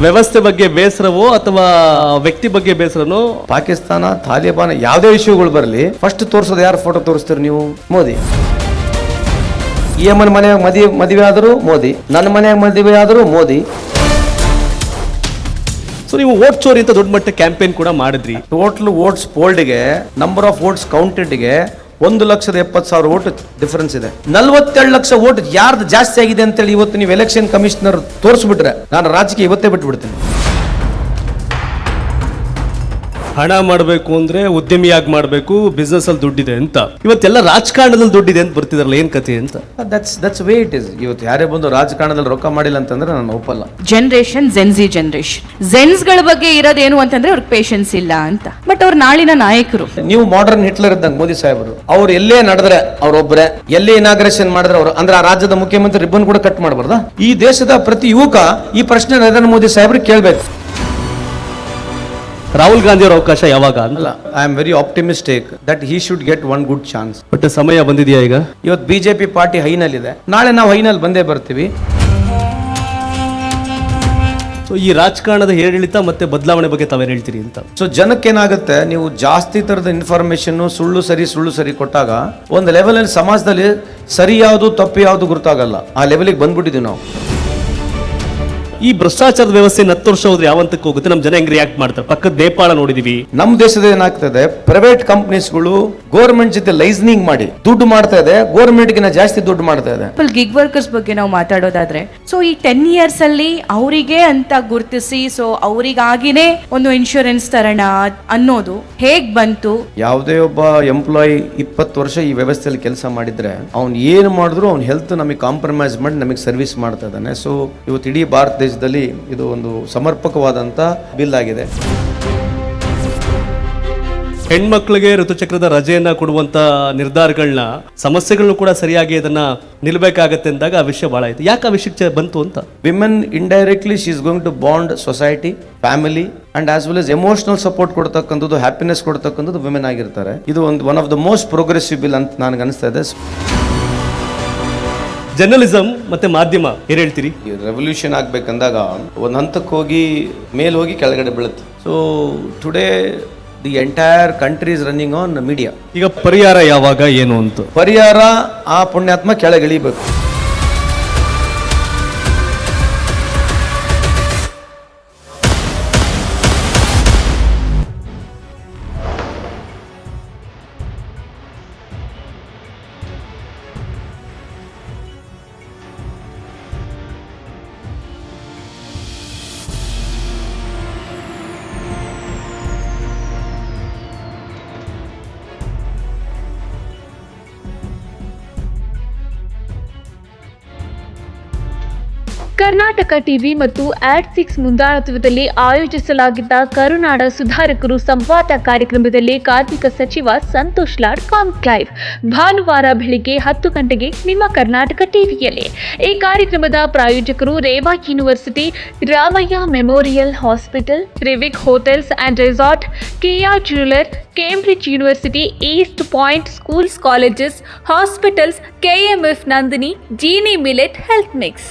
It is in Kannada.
ವ್ಯವಸ್ಥೆ ಬಗ್ಗೆ ಬೇಸರವೋ ಅಥವಾ ವ್ಯಕ್ತಿ ಬಗ್ಗೆ ಬೇಸರನೋ? ಪಾಕಿಸ್ತಾನ ತಾಲಿಬಾನ್ ಯಾವುದೇ ವಿಷಯಗಳು ಬರಲಿ ಫಸ್ಟ್ ತೋರಿಸೋದು ಯಾರು ಫೋಟೋ ತೋರಿಸ್ತೀರಿ ನೀವು? ಮೋದಿ. ಈ ಅಮ್ಮನ ಮನೆಯಾಗ ಮದುವೆ ಮದುವೆ ಆದರೂ ಮೋದಿ. ನನ್ನ ಮನೆಯಾಗ ಮದುವೆ ಆದರೂ ಮೋದಿ. ಸೊ ನೀವು ಓಟ್ ಚೋರಿ ಅಂತ ದೊಡ್ಡ ಮಟ್ಟ ಕ್ಯಾಂಪೇನ್ ಕೂಡ ಮಾಡಿದ್ರಿ. ಟೋಟಲ್ ವೋಟ್ಸ್ ಪೋಲ್ಡ್ಗೆ ನಂಬರ್ ಆಫ್ ವೋಟ್ಸ್ ಕೌಂಟೆಡ್ಗೆ ಒಂದು ಲಕ್ಷದ ಎಪ್ಪತ್ತು ಸಾವಿರ ಓಟ್ ಡಿಫರೆನ್ಸ್ ಇದೆ. ನಲ್ವತ್ತೆರಡು ಲಕ್ಷ ಓಟ್ ಯಾರ್ದು ಜಾಸ್ತಿ ಆಗಿದೆ ಅಂತೇಳಿ ಇವತ್ತು ನೀವು ಎಲೆಕ್ಷನ್ ಕಮಿಷನರ್ ತೋರಿಸ್ಬಿಟ್ರೆ, ನಾನು ರಾಜಕೀಯ ಇವತ್ತೇ ಬಿಟ್ಬಿಡ್ತೀನಿ. ಹಣ ಮಾಡಬೇಕು ಅಂದ್ರೆ ಉದ್ಯಮಿಯಾಗಿ ಮಾಡಬೇಕು ಬಿಸ್ನೆಸ್ ಅಲ್ಲಿ ದುಡ್ಡಿದೆ ಅಂತ. ಇವತ್ತೆಲ್ಲ ರಾಜಕಾರಣದಲ್ಲಿ ದುಡ್ಡಿದೆ ಅಂತ ಬರ್ತಿದಾರಲ್ಲ ಏನ್ ಕತೆ ಅಂತ? That's that's way it is ಇವತ್ತು ಯಾರೇ ಬಂದು ರಾಜಕಾರಣದಲ್ಲಿ ರೊಕ್ಕ ಮಾಡಿಲ್ಲ ಅಂತಂದ್ರೆ ನಾನು ಒಪ್ಪಲ್ಲ. ಜನರೇಷನ್ ಜೆನ್ಸಿ ಜನರೇಷನ್ ಜೆನ್ಸ್ಗಳ ಬಗ್ಗೆ ಇರೋದೇನು ಅಂತಂದ್ರೆ ಅವ್ರಿಗೆ ಪೇಷನ್ಸ್ ಇಲ್ಲ ಅಂತ. ಬಟ್ ಅವ್ರ ನಾಳಿನ ನಾಯಕರು. ನೀವು ಮಾಡರ್ನ್ ಹಿಟ್ಲರ್ ಇದ್ದಂಗೆ ಮೋದಿ ಸಾಹೇಬರು ಅವ್ರು ಎಲ್ಲೇ ನಡೆದ್ರೆ ಅವ್ರೊಬ್ಬರೇ ಎಲ್ಲೇ ಇನಾಗ್ರೇಷನ್ ಮಾಡಿದ್ರೆ ಅವರು ಅಂದ್ರೆ ಆ ರಾಜ್ಯದ ಮುಖ್ಯಮಂತ್ರಿ ರಿಬ್ಬನ್ ಕೂಡ ಕಟ್ ಮಾಡಬಾರ್ದಾ? ಈ ದೇಶದ ಪ್ರತಿ ಯುವಕ ಈ ಪ್ರಶ್ನೆ ನರೇಂದ್ರ ಮೋದಿ ಸಾಹೇಬರು ಕೇಳಬೇಕು. ರಾಹುಲ್ ಗಾಂಧಿ ಅವರ ಅವಕಾಶ ಯಾವಾಗ ಅಲ್ಲ I am very optimistic that he should get one good chance but ಸಮಯ ಬಂದಿದೆಯಾ ಈಗ? ಇವತ್ತು ಬಿಜೆಪಿ ಪಾರ್ಟಿ ಹೈನಲ್ಲಿದೆ ನಾಳೆ ನಾವು ಹೈನಲ್ಲಿ ಬಂದೇ ಬರ್ತೀವಿ. ಸೊ ಈ ರಾಜಕಾರಣದ ಏರಿಳಿತ ಮತ್ತೆ ಬದಲಾವಣೆ ಬಗ್ಗೆ ತಾವೇನು ಹೇಳ್ತೀರಿ ಅಂತ? ಸೊ ಜನಕ್ಕೇನಾಗುತ್ತೆ ನೀವು ಜಾಸ್ತಿ ತರದ ಇನ್ಫಾರ್ಮೇಶನ್ ಸುಳ್ಳು ಸರಿ ಸುಳ್ಳು ಸರಿ ಕೊಟ್ಟಾಗ ಒಂದು ಲೆವೆಲಲ್ಲಿ ಸಮಾಜದಲ್ಲಿ ಸರಿ ಯಾವುದು ತಪ್ಪು ಯಾವುದು ಗುರುತಾಗಲ್ಲ. ಆ ಲೆವೆಲಿಗೆ ಬಂದ್ಬಿಟ್ಟಿದ್ದೀವಿ ನಾವು. ಈ ಭ್ರಷ್ಟಾಚಾರದ ವ್ಯವಸ್ಥೆ ಹತ್ತು ವರ್ಷ ಹೋದ್ರೆ ಯಾವಂತಕ್ಕೆ ಹೋಗುತ್ತೆ? ನಮ್ಮ ಜನ ಹೆಂಗ್ ರಿಯಾಕ್ಟ್ ಮಾಡ್ತಾರೆ? ಪಕ್ಕದ ನೇಪಾಳ ನೋಡಿದೀವಿ. ನಮ್ಮ ದೇಶದ ಏನಾಗ್ತದೆ ಪ್ರೈವೇಟ್ ಕಂಪ್ನೀಸ್ಗಳು ಗೌರ್ಮೆಂಟ್ ಜೊತೆ ಲೈಸನಿಂಗ್ ಮಾಡಿ ದುಡ್ಡು ಮಾಡ್ತಾ ಇದೆ ಗೋರ್ಮೆಂಟ್ಗಿನ ಜಾಸ್ತಿ ದುಡ್ಡು ಮಾಡ್ತಾ ಇದೆ. ಗಿಗ್ ವರ್ಕರ್ಸ್ ಬಗ್ಗೆ ನಾವು ಮಾತಾಡೋದಾದ್ರೆ ಸೊ ಈ ಟೆನ್ ಇಯರ್ಸ್ ಅಲ್ಲಿ ಅವರಿಗೆ ಅಂತ ಗುರುತಿಸಿ ಸೊ ಅವರಿಗಾಗಿನೇ ಒಂದು ಇನ್ಶೂರೆನ್ಸ್ ತರೋಣ ಅನ್ನೋದು ಹೇಗ್ ಬಂತು? ಯಾವುದೇ ಒಬ್ಬ ಎಂಪ್ಲಾಯಿ ಇಪ್ಪತ್ತು ವರ್ಷ ಈ ವ್ಯವಸ್ಥೆಯಲ್ಲಿ ಕೆಲಸ ಮಾಡಿದ್ರೆ ಅವ್ನು ಏನು ಮಾಡಿದ್ರು ಅವ್ನ ಹೆಲ್ತ್ ನಮಗೆ ಕಾಂಪ್ರಮೈಸ್ ಮಾಡಿ ನಮಗೆ ಸರ್ವಿಸ್ ಮಾಡ್ತಾ ಇದ್ದಾನೆ. ಸೊ ಇವತ್ತು ಇಡೀ ಭಾರತ ದೇಶದಲ್ಲಿ ಇದು ಒಂದು ಸಮರ್ಪಕವಾದಂಥ ಬಿಲ್ ಆಗಿದೆ. ಹೆಣ್ಮಕ್ಳಿಗೆ ಋತುಚಕ್ರದ ರಜೆಯನ್ನ ಕೊಡುವಂತ ನಿರ್ಧಾರಗಳನ್ನ ಸಮಸ್ಯೆಗಳನ್ನು ಕೂಡ ಸರಿಯಾಗಿ ಇದನ್ನ ನಿಲ್ಬೇಕಾಗತ್ತೆ ಅಂದಾಗ ಆ ವಿಷಯ ಬಹಳ ಆಯ್ತು. ಯಾಕೆ ಆ ವಿಷಯ ಬಂತು ಅಂತ? Women indirectly she is going to bond society family and as well as emotional support ಕೊಡ್ತಕ್ಕಂಥದ್ದು ಹ್ಯಾಪಿನೆಸ್ ಕೊಡ್ತಕ್ಕಂಥದ್ದು ವಿಮೆನ್ ಆಗಿರ್ತಾರೆ. ಇದು ಒಂದು one of the most progressive bill ಅಂತ ನನಗೆ ಅನಿಸ್ತಾ ಇದೆ. ಜರ್ನಲಿಸಂ ಮತ್ತೆ ಮಾಧ್ಯಮ ಏನ್ ಹೇಳ್ತೀರಿ? ರೆವಲ್ಯೂಷನ್ ಆಗ್ಬೇಕಂದಾಗ ಒಂದು ಹಂತಕ್ಕೆ ಹೋಗಿ ಮೇಲೆ ಹೋಗಿ ಕೆಳಗಡೆ ಬೀಳುತ್ತೆ. So today the entire country is running on media ಈಗ ಪರಿಹಾರ ಯಾವಾಗ ಏನು ಅಂತ? ಪರಿಹಾರ ಆ ಪುಣ್ಯಾತ್ಮ ಕೆಳಗಿಳಿಬೇಕು. ಕರ್ನಾಟಕ ಟಿವಿ ಮತ್ತು ಆಡ್ ಸಿಕ್ಸ್ ಮುಂದಾಳತ್ವದಲ್ಲಿ ಆಯೋಜಿಸಲಾಗಿದ್ದ ಕರುನಾಡ ಸುಧಾರಕರು ಸಂವಾದ ಕಾರ್ಯಕ್ರಮದಲ್ಲಿ ಕಾರ್ಮಿಕ ಸಚಿವ ಸಂತೋಷ್ ಲಾಡ್ ಕಾನ್ಕ್ಲೈವ್. ಭಾನುವಾರ ಬೆಳಿಗ್ಗೆ ಹತ್ತು ಗಂಟೆಗೆ ನಿಮ್ಮ ಕರ್ನಾಟಕ ಟಿವಿಯಲ್ಲಿ. ಈ ಕಾರ್ಯಕ್ರಮದ ಪ್ರಾಯೋಜಕರು Reva university, Ramaiah memorial hospital, Rivik hotels and resort KR jeweller Cambridge university, East Point schools colleges, hospitals, KMF Nandini, Jeeni millet health mix.